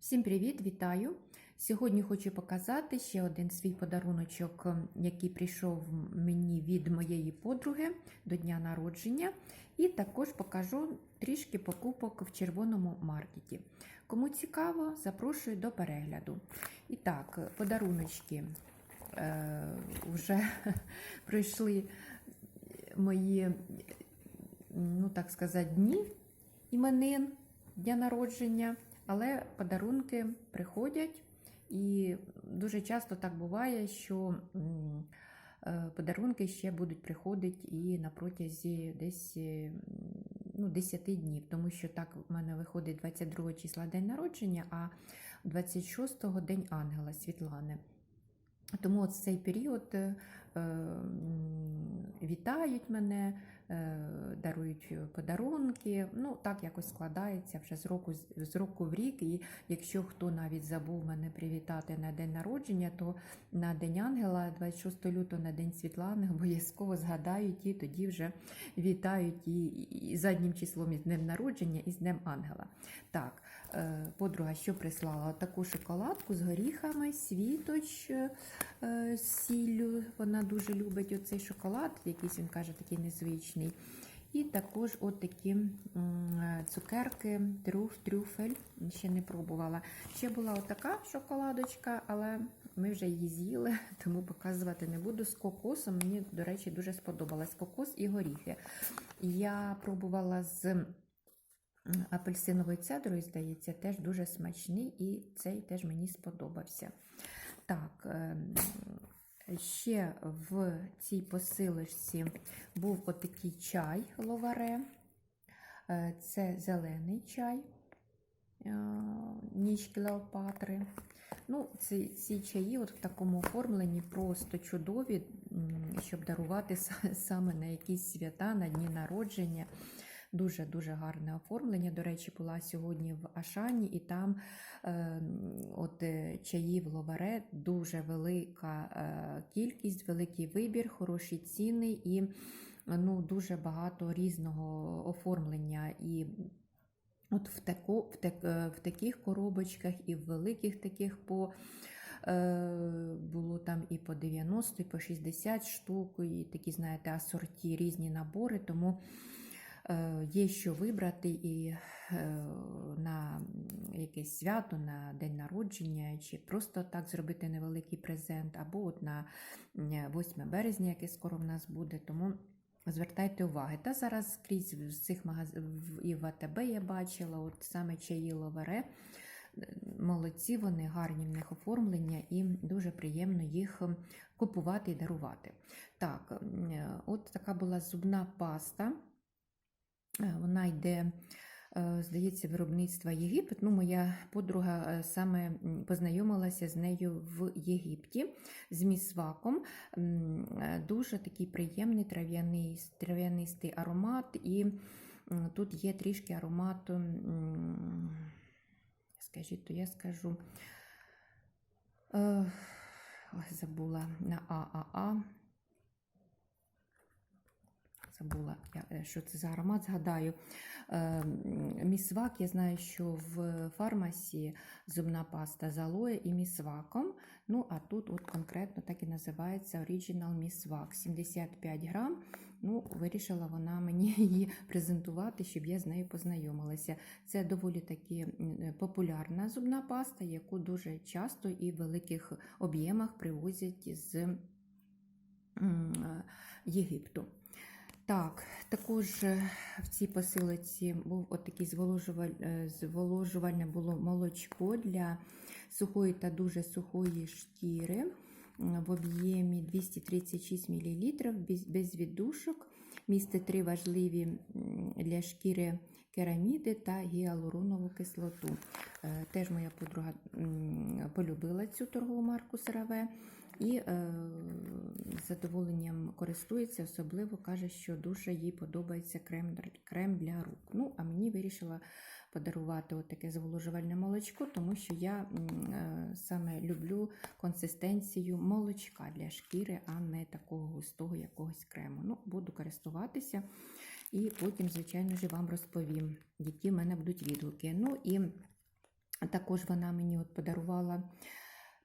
Всім привіт, вітаю! Сьогодні хочу показати ще один свій подаруночок, ем, який прийшов мені від моєї подруги до дня народження. І також покажу трішки покупок в червоному маркеті. Кому цікаво, запрошую до перегляду. І так, подаруночки е, вже пройшли мої, ну так сказати, дні іменин, дня народження. Але подарунки приходять, і дуже часто так буває, що е, подарунки ще будуть приходити і на протязі десь е, ну, 10 днів, тому що так в мене виходить 22 числа день народження, а 26-го день ангела Світлани. Тому от цей період е, вітають мене, е, дарують подарунки. Ну, так якось складається вже з року, з року в рік. І якщо хто навіть забув мене привітати на день народження, то на День Ангела, 26 лютого, на День Світлани, обов'язково згадають і тоді вже вітають і, заднім числом із днем народження, і з Днем Ангела. Так, е, подруга, що прислала? Таку шоколадку з горіхами, світоч е, з сіллю. Вона дуже любить оцей шоколад, якийсь він каже, такий незвичний. І також от такі цукерки, трюф, трюфель, ще не пробувала. Ще була отака шоколадочка, але ми вже її з'їли, тому показувати не буду. З кокосом мені, до речі, дуже сподобалась кокос і горіхи. Я пробувала з м, апельсиновою цедрою, здається, теж дуже смачний, і цей теж мені сподобався. Так, ем, ще в цій посилочці був отакий чай ловаре. Е, Це зелений чай, е, ніч Клеопатри. Ну, ці, ці чаї от в такому оформленні просто чудові, щоб дарувати саме на якісь свята, на дні народження. Дуже-дуже гарне оформлення. До речі, була сьогодні в Ашані, і там е, от е, чаїв ловаре дуже велика е, кількість, великий вибір, хороші ціни і ну, дуже багато різного оформлення. І от в, тако, в, так, е, в таких коробочках і в великих таких по. е, Було там і по 90, і по 60 штук, і такі, знаєте, асорті, різні набори, тому є що вибрати і е, на якесь свято, на день народження, чи просто так зробити невеликий презент, або от на 8 березня, яке скоро в нас буде. Тому звертайте уваги. Та зараз скрізь з цих магазинів і в АТБ я бачила, от саме чаї ловере. Молодці, вони гарні в них оформлення і дуже приємно їх купувати і дарувати. Так, от така була зубна паста. Е, Вона йде, е, здається, виробництва Єгипет. Ну, моя подруга е, саме познайомилася з нею в Єгипті з місваком. Дуже такий приємний трав'яний, трав'янистий аромат, і тут є трішки аромату, скажіть, то я скажу. забула на ААА забула, е, що це за аромат, згадаю. Е, Місвак, я знаю, що в фармасі зубна паста з алоє і місваком. Ну, а тут от конкретно так і називається Original Місвак. 75 грам. Ну, вирішила вона мені її презентувати, щоб я з нею познайомилася. Це доволі таки популярна зубна паста, яку дуже часто і в великих об'ємах привозять з е, Єгипту. Так, також е, в цій посилці був отакий зволожуваль, е, зволожувальне було молочко для сухої та дуже сухої шкіри в об'ємі 236 мл без, віддушок. Містить три важливі для шкіри кераміди та гіалуронову кислоту. Е, Теж моя подруга полюбила цю торгову марку CeraVe і е, з задоволенням користується, особливо каже, що дуже їй подобається крем, крем для рук. Ну, а мені вирішила подарувати таке зволожувальне молочко, тому що я е, саме люблю консистенцію молочка для шкіри, а не такого густого якогось крему. Ну, буду користуватися і потім, звичайно ж, вам розповім, які в мене будуть відгуки. Ну і Також вона мені от подарувала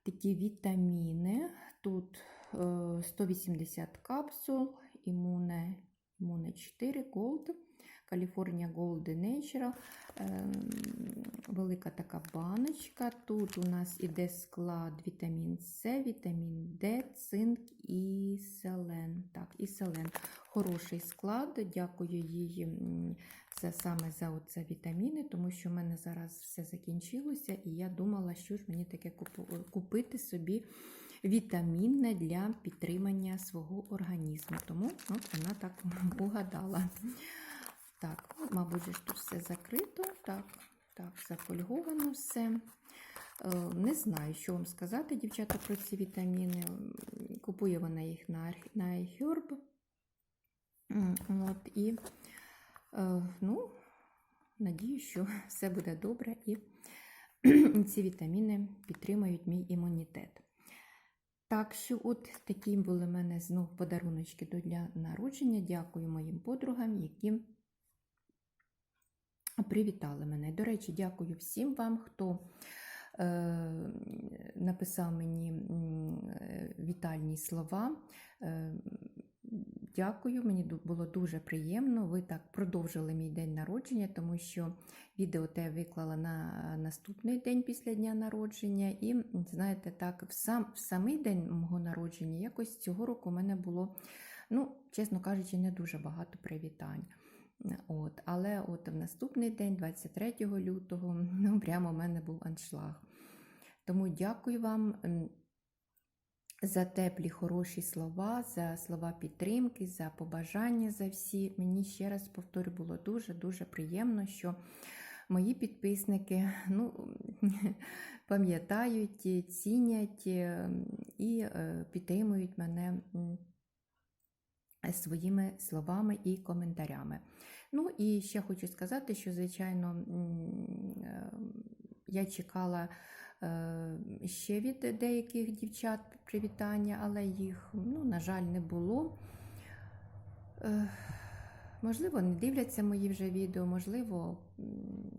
такі вітаміни. Тут е, 180 капсул, імуне, імуне 4 Gold, California Gold Natural. Ем, Велика така баночка. Тут у нас іде склад вітамін С, вітамін Д, цинк і селен. Так, і селен. Хороший склад. Дякую їй це саме за оце вітаміни, тому що в мене зараз все закінчилося, і я думала, що ж мені таке купити собі вітамінне для підтримання свого організму. Тому от вона так угадала. Так, мабуть, тут все закрито. Так, так, зафольговано все. Е, Не знаю, що вам сказати, дівчата, про ці вітаміни. Купує вона їх на, на iHerb. От, і Е, Ну, надію, що все буде добре і ці вітаміни підтримають мій імунітет. Так що, от такі були в мене знов подаруночки до для народження. Дякую моїм подругам, які привітали мене. До речі, дякую всім вам, хто е, написав мені вітальні слова. Е, Дякую, мені було дуже приємно. Ви так продовжили мій день народження, тому що відео те виклала на наступний день після дня народження. І знаєте, так, в сам в самий день мого народження якось цього року у мене було, ну, чесно кажучи, не дуже багато привітань. От, але от в наступний день, 23 лютого, ну прямо в мене був аншлаг. Тому дякую вам. за теплі хороші слова, за слова підтримки, за побажання за всі. Мені ще раз повторю, було дуже-дуже приємно, що мої підписники ну, пам'ятають, цінять е, і е, підтримують мене своїми словами і коментарями. Ну і ще хочу сказати, що, звичайно, е, я чекала е, ще від деяких дівчат привітання, але їх, ну, на жаль, не було. Е, Можливо, не дивляться мої вже відео, можливо,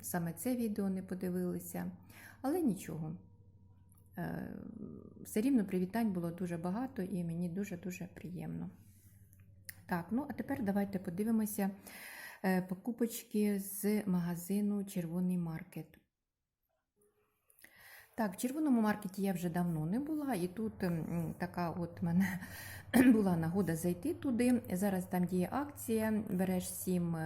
саме це відео не подивилися, але нічого. Все рівно привітань було дуже багато і мені дуже-дуже приємно. Так, ну а тепер давайте подивимося е, покупочки з магазину Червоний маркет. Так, в червоному маркеті я вже давно не була, і тут така от мене була нагода зайти туди. Зараз там діє акція, береш 7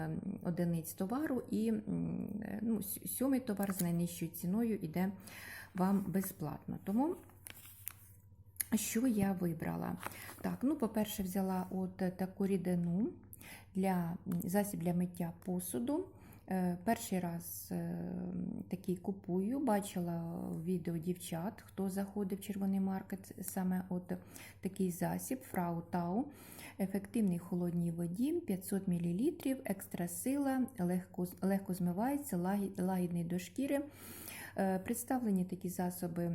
одиниць товару і е, ну, сьомий товар з найнижчою ціною йде вам безплатно. Тому що я вибрала? Так, ну, по-перше, взяла от таку рідину для засіб для миття посуду. Е, Перший раз е, такий купую. Бачила відео дівчат, хто заходив в червоний маркет, саме от такий засіб Фрау Тау. Ефективний холодній воді 500 мл, екстра сила, легко, легко змивається, лагідний до шкіри. Е, Представлені такі засоби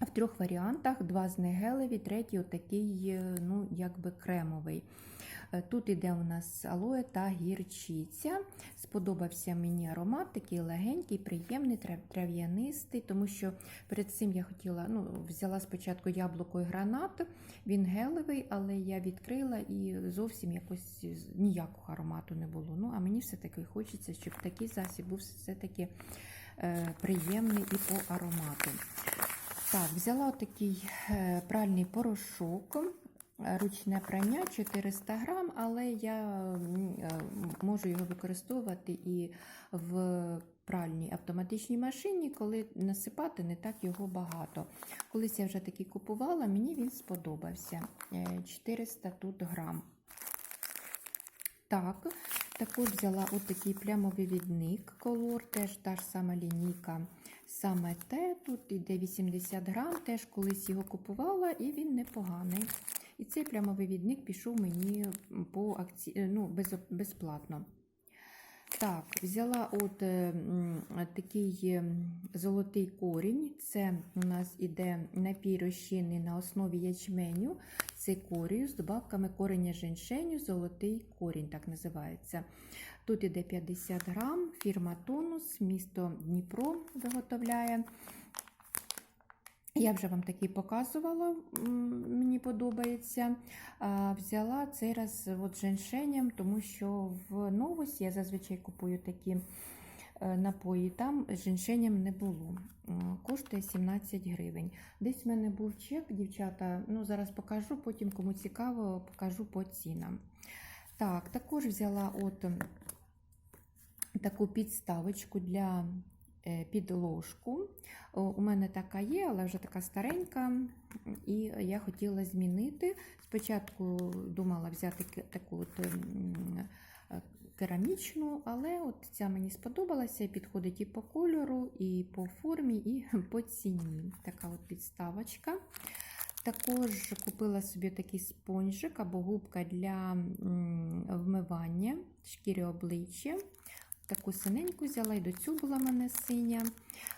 в трьох варіантах: два з них гелеві, третій отакий, е, ну, якби кремовий. Е, Тут іде у нас алоє та гірчиця. Сподобався мені аромат, такий легенький, приємний, трав- трав'янистий, тому що перед цим я хотіла, ну, взяла спочатку яблуко і гранат, він гелевий, але я відкрила і зовсім якось ніякого аромату не було. Ну, а мені все-таки хочеться, щоб такий засіб був все-таки е, приємний і по аромату. Так, взяла такий е, пральний порошок, е, ручне прання 400 грам, але я е, можу його використовувати і в пральній автоматичній машині, коли насипати не так його багато. Колись я вже такий купувала, мені він сподобався. Е, 400 тут грам. Так, також взяла отакий плямовивідник колор, теж та ж сама лінійка. Саме те, тут іде 80 грам, теж колись його купувала, і він непоганий. І цей плямовивідник пішов мені по акці... е, ну, без... безплатно. Так, взяла от е, такий е, золотий корінь. Це у нас іде напій розчинний на основі ячменю, цикорію з добавками кореня женьшеню, золотий корінь, так називається. Тут іде 50 грам, фірма Тонус, місто Дніпро виготовляє. Я вже вам такий показувала, мені подобається. Взяла цей раз от з женьшенем, тому що в новості я зазвичай купую такі напої, там з женьшенем не було. Е, Коштує 17 гривень. Десь в мене був чек, дівчата. Ну, зараз покажу, потім кому цікаво, покажу по цінам. Так, також взяла от таку підставочку для е, підложку. У мене така є, але вже така старенька, і я хотіла змінити. Спочатку думала взяти таку от е, керамічну, але от ця мені сподобалася, підходить і по кольору, і по формі, і по ціні. Така от підставочка. Також купила собі такий спонжик або губка для вмивання шкіри обличчя. Таку синеньку взяла, і до цього була в мене синя.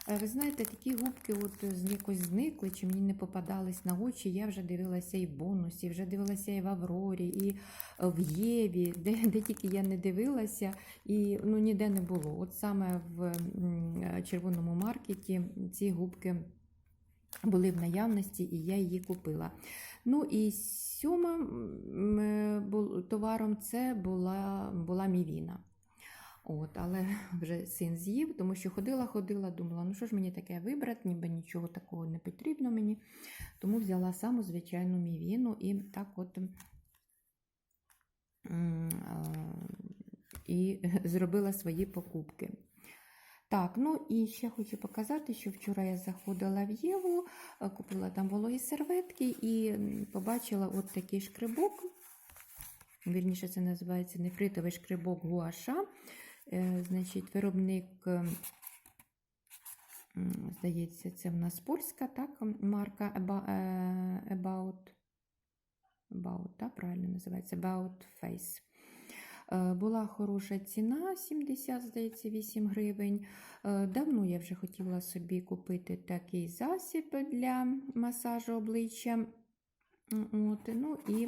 Е, Ви знаєте, такі губки от з- якось зникли, чи мені не попадались на очі. Я вже дивилася і в бонусі, вже дивилася і в Аврорі, і в Єві, де, де тільки я не дивилася, і ну, ніде не було. От саме в е, червоному маркеті ці губки були в наявності, і я її купила. Ну і сьомим е, товаром це була, була мівіна. От, але вже син з'їв, тому що ходила, ходила, думала, ну що ж мені таке вибрати, ніби нічого такого не потрібно мені. Тому взяла саму звичайну мівіну і так от і зробила свої покупки. Так, ну і ще хочу показати, що вчора я заходила в Єву, е, купила там вологі серветки і побачила от такий шкрибок. Вірніше, це називається нефритовий шкрибок гуаша. Е, Значить, виробник, е, здається, це в нас польська так, марка е, About. About, так, правильно називається About Face. Е, Була хороша ціна, 70, здається, 8 гривень. Давно я вже хотіла собі купити такий засіб для масажу обличчя. От, ну і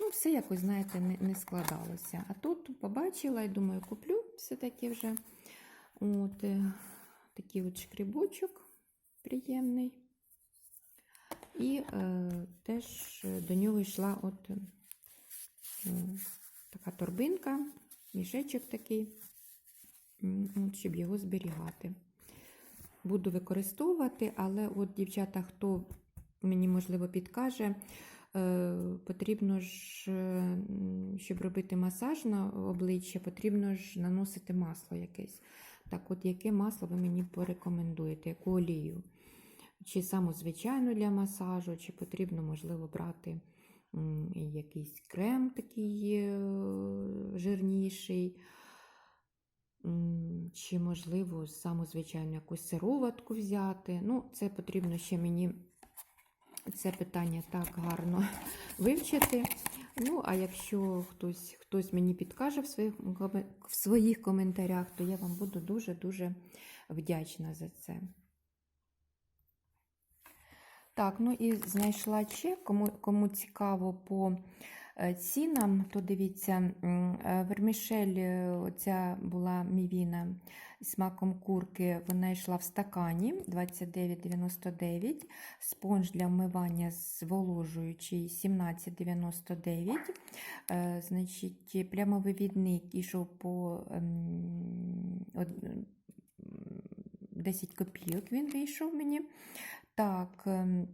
ну, все якось, знаєте, не, не складалося. А тут побачила і думаю, куплю все-таки вже от, е, такий от шкрібочок приємний. І е, теж до нього йшла от е, така торбинка, мішечок такий, от, щоб його зберігати. Буду використовувати, але от, дівчата, хто мені, можливо, підкаже, е, потрібно ж, е, щоб робити масаж на обличчя, потрібно ж наносити масло якесь. Так, от яке масло ви мені порекомендуєте, яку олію? Чи саму звичайну для масажу, чи потрібно, можливо, брати якийсь крем такий е, жирніший, чи, можливо, саму звичайну якусь сироватку взяти. Ну, це потрібно ще мені це питання так гарно вивчити. Ну, а якщо хтось, хтось мені підкаже в своїх, в своїх коментарях, то я вам буду дуже-дуже вдячна за це. Так, ну і знайшла чек. Кому, кому цікаво по цінам, то дивіться, е, вермішель, е, оця була мівіна з смаком курки, вона йшла в стакані 29,99, спонж для вмивання зволожуючий 17,99. Е, Значить, плямовивідник ішов по ем, од- м, 10 копійок він вийшов мені. Так, ем,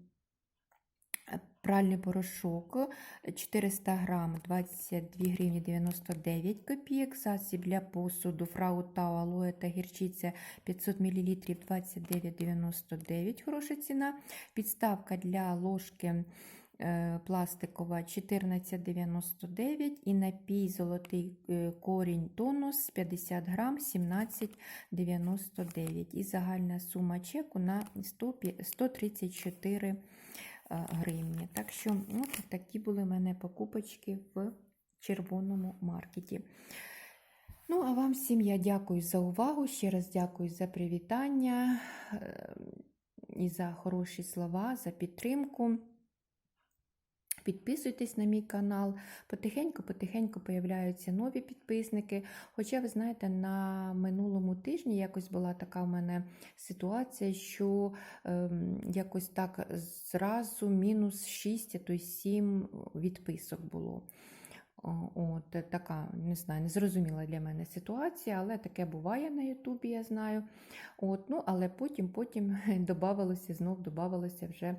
пральний порошок 400 грам 22 гривні 99 копійок. Засіб для посуду фрау Тау, алоє та гірчиця 500 мл 29,99 хороша ціна. Підставка для ложки е, пластикова 14,99 і напій золотий е, корінь тонус 50 грам 17,99 і загальна сума чеку на 100 134 е, гривні. Так що от такі були в мене покупочки в червоному маркеті. Ну, а вам всім я дякую за увагу. Ще раз дякую за привітання е, і за хороші слова, за підтримку. Підписуйтесь на мій канал. Потихеньку-потихеньку появляються нові підписники. Хоча, ви знаєте, на минулому тижні якось була така в мене ситуація, що ем, якось так зразу мінус 6, а то й 7 відписок було. От така, не знаю, незрозуміла для мене ситуація, але таке буває на Ютубі, я знаю. От, ну, але потім, потім додавалося, знов додавалося вже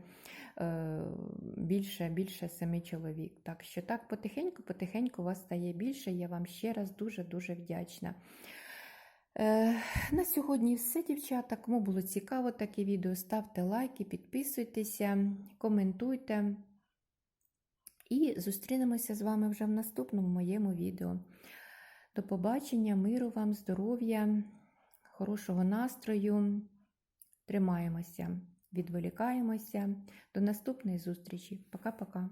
більше, більше семи чоловік. Так що так, потихеньку, потихеньку вас стає більше. Я вам ще раз дуже-дуже вдячна. Е, на сьогодні все, дівчата. Кому було цікаво таке відео, ставте лайки, підписуйтеся, коментуйте. І зустрінемося з вами вже в наступному моєму відео. До побачення, миру вам, здоров'я, хорошого настрою. Тримаємося, відволікаємося. До наступної зустрічі. Пока-пока.